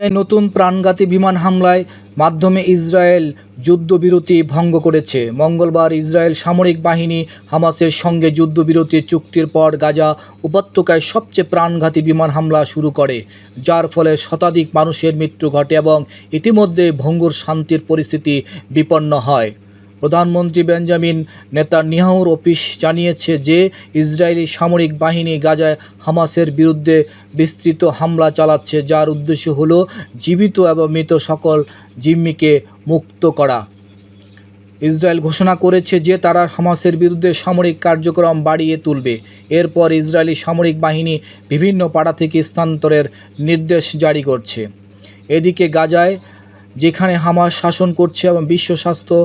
নতুন প্রাণঘাতী বিমান হামলায় মাধ্যমে ইসরায়েল যুদ্ধবিরতি ভঙ্গ করেছে। মঙ্গলবার ইসরায়েল সামরিক বাহিনী হামাসের সঙ্গে যুদ্ধবিরতি চুক্তির পর গাজা উপত্যকায় সবচেয়ে প্রাণঘাতী বিমান হামলা শুরু করে, যার ফলে শতাধিক মানুষের মৃত্যু ঘটে এবং ইতিমধ্যে ভঙ্গুর শান্তির পরিস্থিতি বিপন্ন হয়। প্রধানমন্ত্রী বেঞ্জামিন নেতানিয়াহুর অফিস জানিয়েছে যে ইসরায়েলি সামরিক বাহিনী গাজায় হামাসের বিরুদ্ধে বিস্তৃত হামলা চালাচ্ছে, যার উদ্দেশ্য হল জীবিত এবং মৃত সকল জিম্মিকে মুক্ত করা। ইসরায়েল ঘোষণা করেছে যে তারা হামাসের বিরুদ্ধে সামরিক কার্যক্রম বাড়িয়ে তুলবে। এরপর ইসরায়েলি সামরিক বাহিনী বিভিন্ন পাড়া থেকে স্থানান্তরের নির্দেশ জারি করছে। এদিকে গাজায়, যেখানে হামাস শাসন করছে এবং বিশ্ব স্বাস্থ্য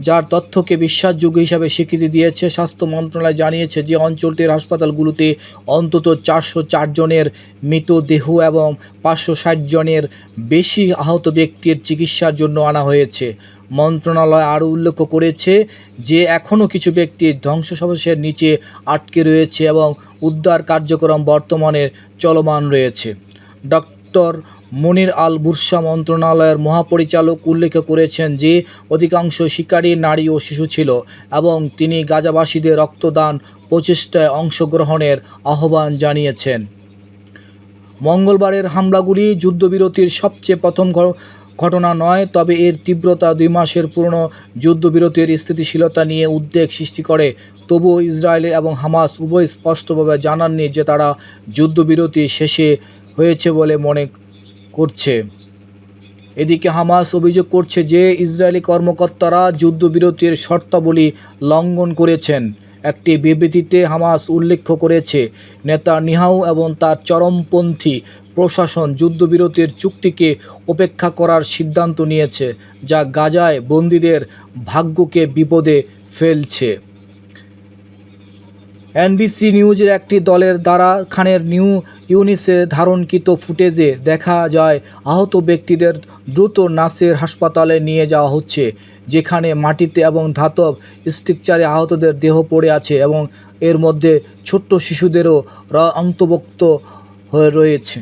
যার তথ্যকে বিশ্বাসযোগ্য হিসাবে স্বীকৃতি দিয়েছে, স্বাস্থ্য মন্ত্রণালয় জানিয়েছে যে অঞ্চলটির হাসপাতালগুলোতে অন্তত চারশো জনের মৃতদেহ এবং পাঁচশো ষাট জনের বেশি আহত ব্যক্তির চিকিৎসার জন্য আনা হয়েছে। মন্ত্রণালয় আরও উল্লেখ করেছে যে এখনও কিছু ব্যক্তি ধ্বংসাবশেষের নিচে আটকে রয়েছে এবং উদ্ধার কার্যক্রম বর্তমানে চলমান রয়েছে। ডক্টর মনির আল বুরসা মন্ত্রণালয়ের মহাপরিচালক উল্লেখ করেছেন যে, অধিকাংশ শিকারী নারী ও শিশু ছিল এবং তিনি গাজাবাসীদের রক্তদান প্রচেষ্টায় অংশগ্রহণের আহ্বান জানিয়েছেন। মঙ্গলবারের হামলাগুলি যুদ্ধবিরতির সবচেয়ে প্রথম ঘটনা নয়, তবে এর তীব্রতা দুই মাসের পুরনো যুদ্ধবিরতির স্থিতিশীলতা নিয়ে উদ্বেগ সৃষ্টি করে। তবুও ইসরায়েল এবং হামাস উভয় স্পষ্টভাবে জানাননি যে তারা যুদ্ধবিরতি শেষে হয়েছে বলে মনে করছে। এদিকে হামাস অভিযোগ করছে যে, ইসরায়েলি কর্মকর্তারা যুদ্ধবিরতির শর্তাবলী লঙ্ঘন করেছেন। একটি বিবৃতিতে হামাস উল্লেখ করেছে নেতা নিহাউ এবং তার চরমপন্থী প্রশাসন যুদ্ধবিরতির চুক্তিকে উপেক্ষা করার সিদ্ধান্ত নিয়েছে, যা গাজায় বন্দীদের ভাগ্যকে বিপদে ফেলছে। এনবিসি নিউজের একটি দলের দ্বারা খানের নিউ ইউনিসে ধারণকৃত ফুটেজে দেখা যায়, আহত ব্যক্তিদের দ্রুত নাসের হাসপাতালে নিয়ে যাওয়া হচ্ছে, যেখানে মাটিতে এবং ধাতব স্ট্রিকচারে আহতদের দেহ পড়ে আছে এবং এর মধ্যে ছোট্ট শিশুদেরও অন্তর্ভুক্ত হয়ে রয়েছে।